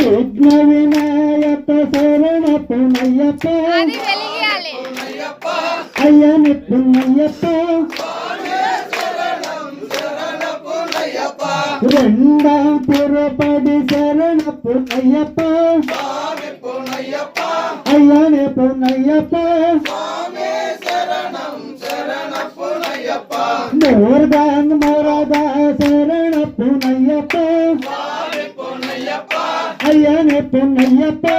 విఘ్న వినాయక శరణ పునయ్యప్ప అది వెలిగియాలి అయ్యని పునయ్యప్ప రెండాం తిరుపడి శరణ పునయ్యప్ప అయ్యని పునయ్యప్ప మూర్గాన్ ஐயனே பொன்னையப்பா.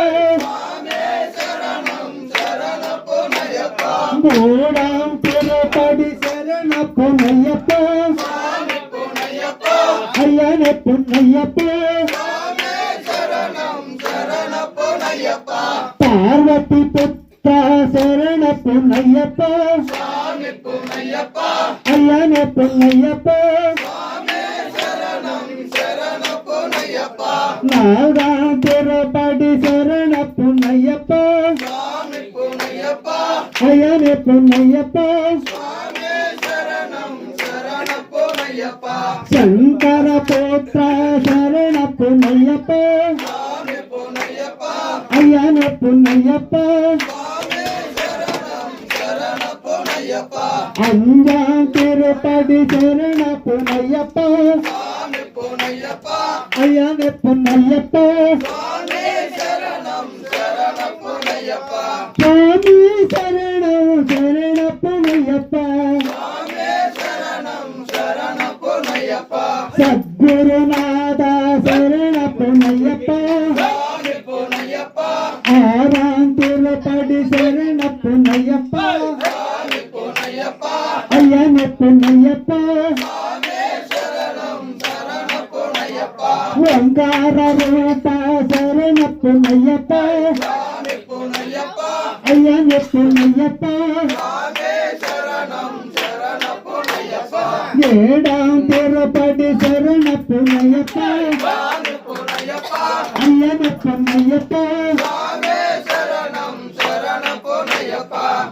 மூடாம் திருப்படி சரண பொன்னையப்பா. ஐயனே பொன்னையப்பா. பார்வதி புத்தா சரண பொன்னையப்பா. ஐயனே பொன்னையப்பா. நாதா திறப்படி சரண புன்னையப்பா ஐயனே புன்னையப்பா சங்கர போத்ர சரண புன்னையப்பா ஐயனே புன்னையப்பா அஞ்சா திருப்படி சரண புன்னையப்பா பொன்னையப்பா. ஐயானே பொன்னையப்பா. சுவாமி சரணம் சரணப்பு ஐயப்பா ஐயப்பன் ஐயப்பா ஏடாம் திறப்படி சரணப்பு ஐயப்பா ஐயப்பன் ஐயப்பா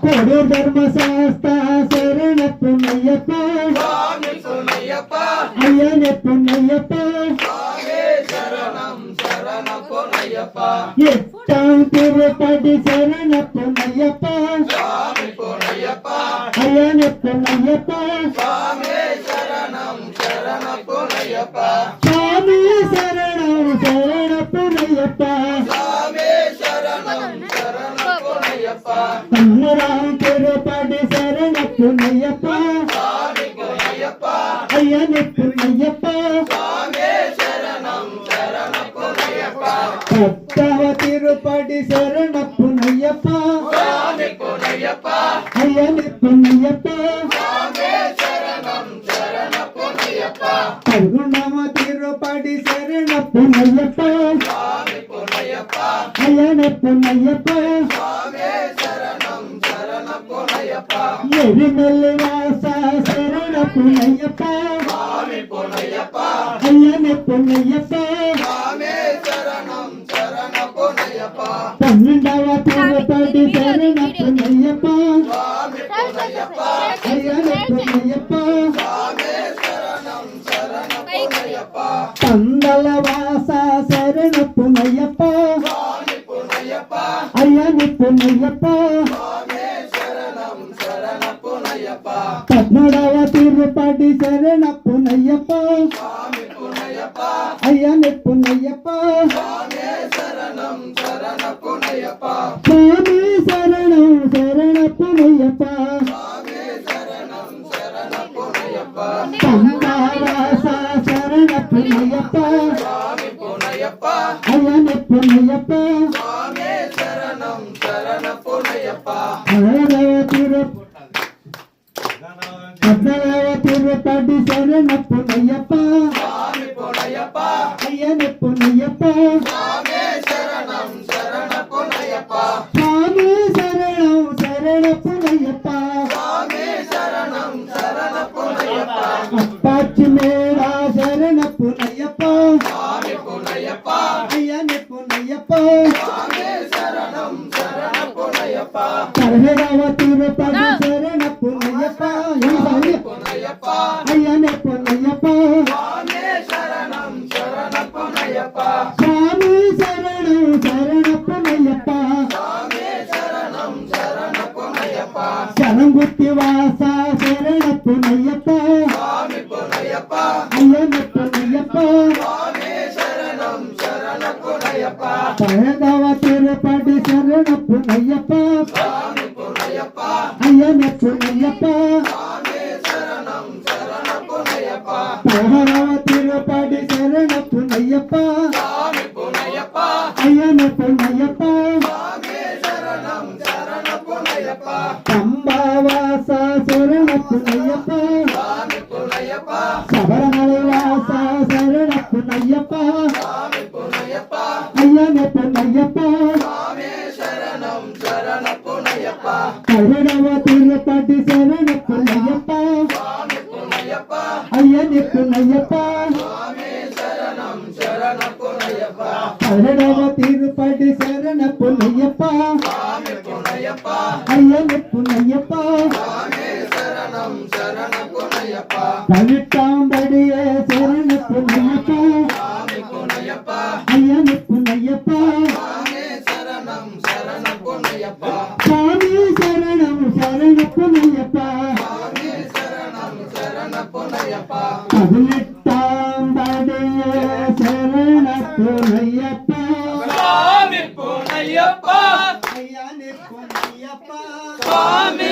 கொடு தர்ம சாஸ்தா சரணப்பு ஐயப்பா ஐயப்பன் ஐயப்பா எட்டாந்திர படி சரணப்பு மையப்பா ஐயனப்பு மையப்பா சாமி சரணம் சரணப்பு மையப்பா அன்னராந்திர படி சரணப்பு மையப்பா ஐயனப்பு மையப்பா அப்பவ திருப்படி சரணப்பு நையப்பா. ஐயனிப்பு நையப்பா. பருகுணம திருப்படி சரணப்பு நையப்பா. ஐயனிப்பு நையப்பா. எரிமெல்லு வாசா சரணப்பு நையப்பா. ஐயனிப்பு நையப்பா. பன்னெண்டாவது பாட்டி ஐயப்பா Papa. கலங்குத்தி வாசா சரணப்பு நையப்பா ஐயனப்பு நையப்பா பழந்தவ திருப்படி சரணப்பு நையப்பா ஐயனப்பு நையப்பா பழந்தவ திருப்படி சரணப்பு நையப்பா ஐயனப்பு நையப்பா சரணப்பு ஐயப்பா சபரமலை வாசா சரணப்பு ஐயப்பா ஐயனே பொன்னையப்பா கருணவ திருப்பாட்டி சரணப்பு ஐயப்பா ஐயனே பொன்னையப்பா சரணவ திருப்பாட்டி சரண பொன்னையப்பா தவிட்டாம்படியே சரண புண்ணியப்பா ஐயனு புண்ணியப்பா சாமி சரணம் சரண புண்ணியப்பா பதினெட்டாம்படியே சரண புண்ணியப்பா சாமி புண்ணியப்பா ஐயனு புண்ணியப்பா சாமி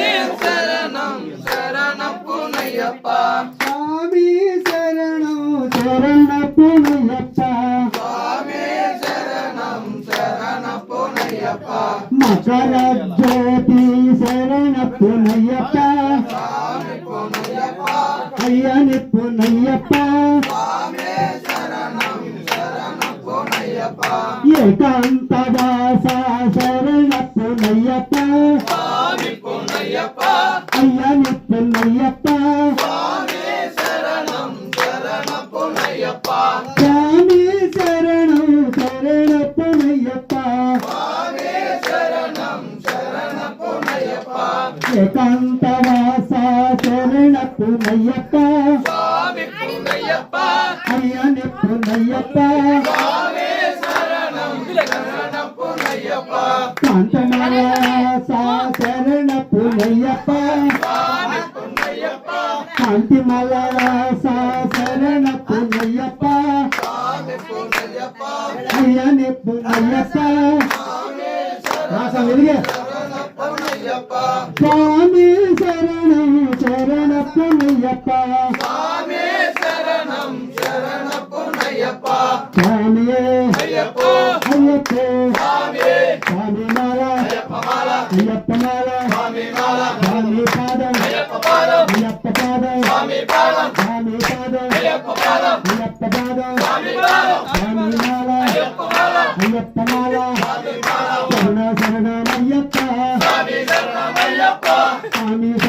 சரஜோதி சரண புனையப்பா ஐயனு புனையப்பா ஏகாந்ததாசா சரண புனையப்பா ஐயனு புனையப்பா ஏகாந்தவாசா சரண புனையப்பா அரியணி புனையப்பா காந்தமலாசா சரண புனையப்பா காந்தி மலாசா சரண புனையப்பா அரியணி புனையப்பா ராசா வெளியே சாமி சரணம் சரண பொன்னையப்பா சாமி சரணம் சரண பொன்னையப்பா சாமியே மாலா. மாலா. ஐயப்ப பாதம். ஐயப்ப பாதம். ஐயப்ப பாதம். சாமி பாதம். சாமி பாதம். ஐயப்ப பாதம். ஐயப்ப மாலா. ஐயப்ப மாலா. ஐயப்ப மாலா. சாமி மாலா. சரணம். ஐயப்பா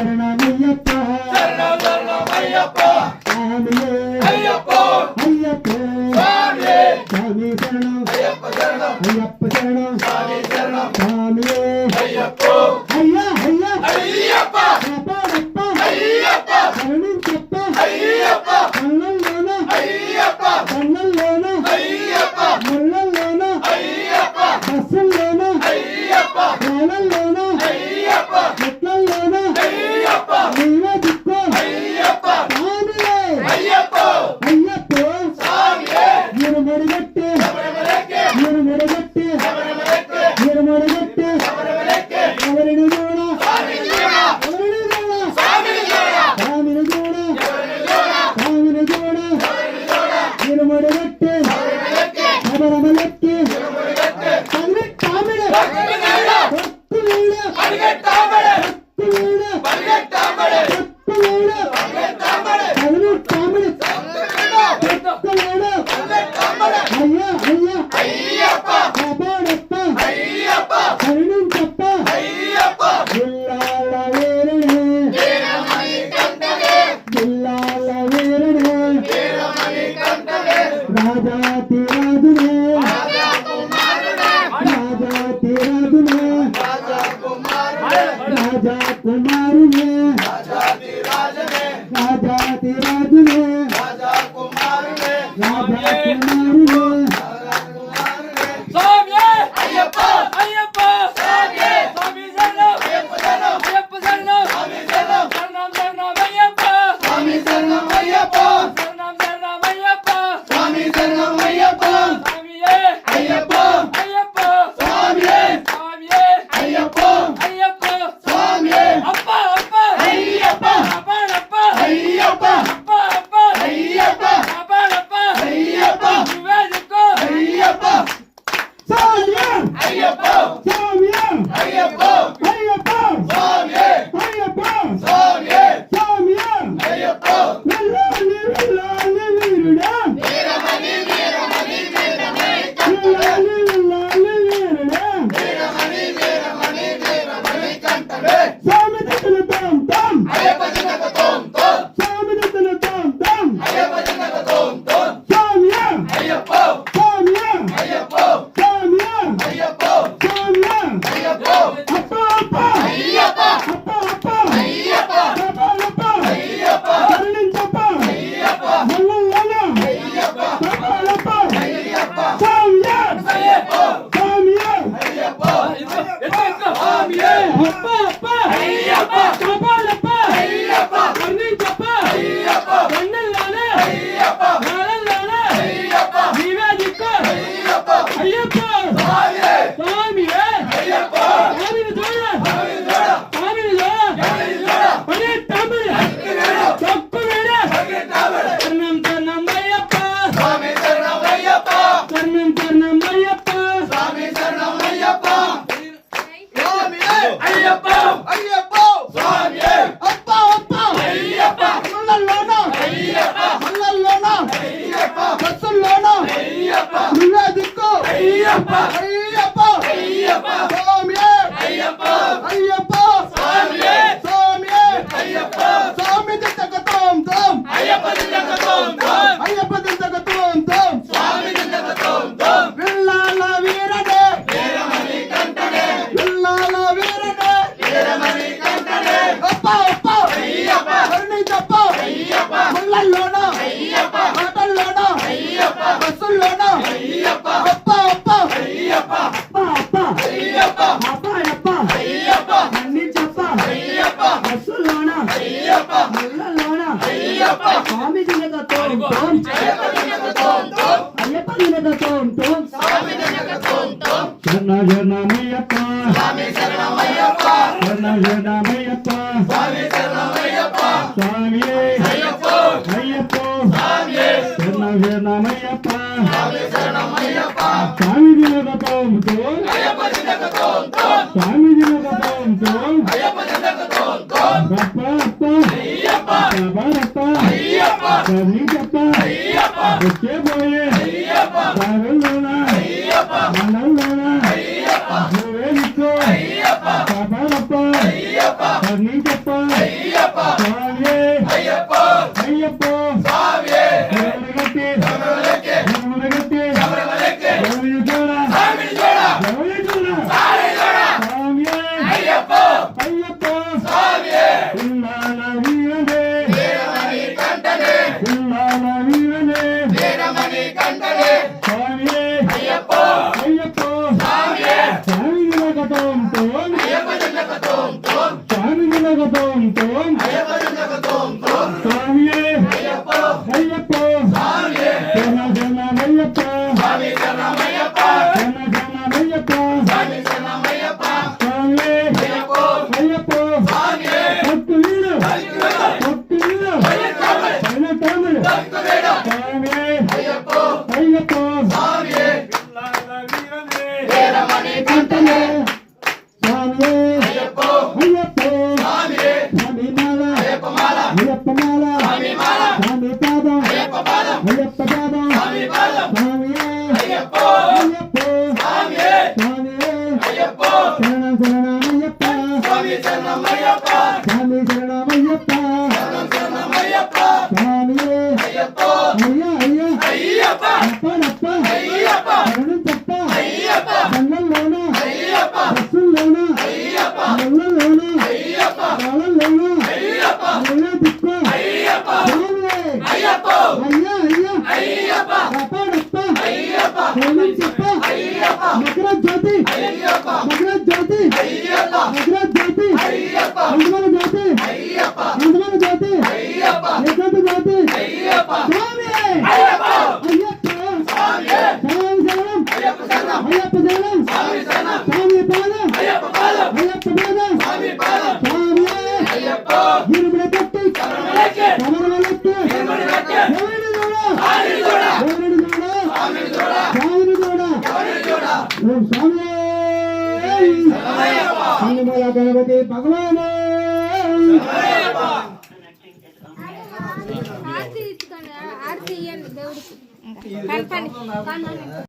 para tentar తోం తోం స్వామి జనక తోం తోం శరణ శరణమయ్యప్ప స్వామి శరణమయ్యప్ప శరణ శరణమయ్యప్ప స్వామి శరణమయ్యప్ప స్వామి అయ్యప్ప అయ్యప్ప స్వామి శరణ శరణమయ్యప్ప స్వామి శరణమయ్యప్ప స్వామి జనక తోం తోం అయ్యప్ప జనక తోం తోం స్వామి జనక తోం తోం అయ్యప్ప జనక తోం తోం అప్ప అప్ప అయ్యప్ప అప్ప అప్ప అయ్యప్ప అయ్యప్ప వచ్చే పోయే ಬೇಕು ಸ್ವಾಮಿಯೇ ವಿಠಲನ ವೀರನೇ ವೀರಮಣಿ ಕಂಠನೇ ಸ್ವಾಮಿಯೇ சரணம் ஐயப்ப சரணம் சாமி சரணம் சாமி பாதம் ஐயப்ப பாதம் ஐயப்ப பாதம் சாமி பாதம் சாமி ஐயப்பா இருமுறை தொட்டு சரணமலைக்கு சரணமலைக்கு இருமுறை தொட்டு தேவனு தோடா சாமி தோடா தேவனு தோடா சாமி தோடா சாமி தோடா தேவனு தோடா. ஓம் சாமி சரணமலையப்பா சரணமலையா கணபதி பகவானே. சரணமலையப்பா ஆர்த்தி ஆர்த்தி ஏன் தேவடுக்கு கல்பனை